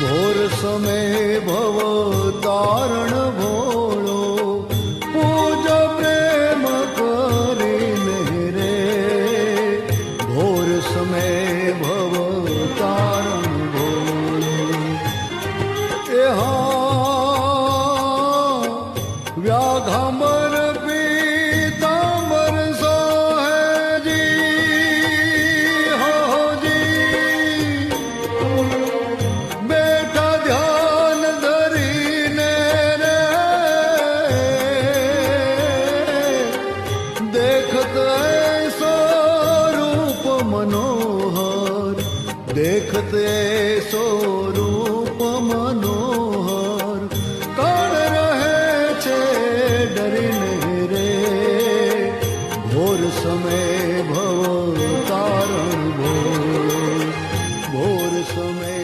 ઘોર સમય ભવ તારણ ભોળો. પૂજ પ્રેમ કરીને રે. ઘોર સમય ભવ તારણ ભોળો. એ હા, વ્યાઘામર મનોહર. દેખતે સ્વરૂપ મનોહર. કોણ રહે છે ડરીને રે. ભોર સમય ભવ તારણ ભોર. ભોર સમય